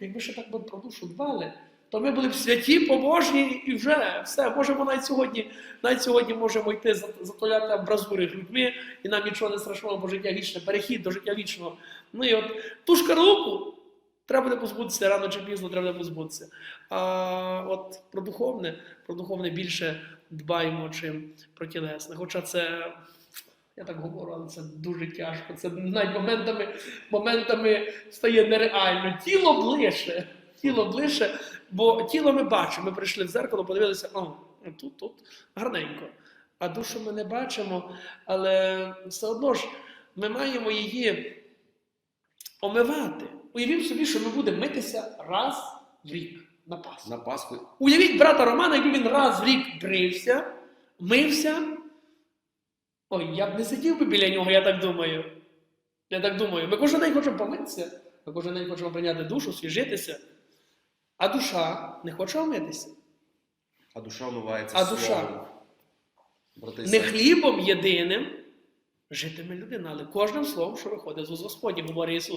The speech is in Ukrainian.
якби ще так би про душу дбали, то ми були б святі, побожні і вже все. Можемо навіть сьогодні, навіть сьогодні можемо йти за- затуляти амбразури грудьми, і нам нічого не страшного, бо життя вічне, перехід до життя вічного. Ну і от ту шкарлупу треба буде позбутися, рано чи пізно треба буде позбутися. А от про духовне, про духовне більше дбаємо, чим про тілесне. Хоча це. Я так говорю, але це дуже тяжко. Це навіть моментами, моментами стає нереально. Тіло ближче. Тіло ближче, бо тіло ми бачимо. Ми прийшли в зеркало, подивилися, о, тут, тут гарненько. А душу ми не бачимо, але все одно ж ми маємо її омивати. Уявіть собі, що ми будемо митися раз в рік на Пасху. На Пасху Уявіть брата Романа, якби він раз в рік брився, мився. Ой, я б не сидів би біля нього, я так думаю. Я так думаю. Ми кожен день хочемо помитися, ми кожен день хочемо прийняти душу, свіжитися. А душа не хоче омитися. а душа омивається А словом. душа? Брати Не хлібом єдиним житиме людина, але кожним словом, що виходить з Господні, говорить Ісус.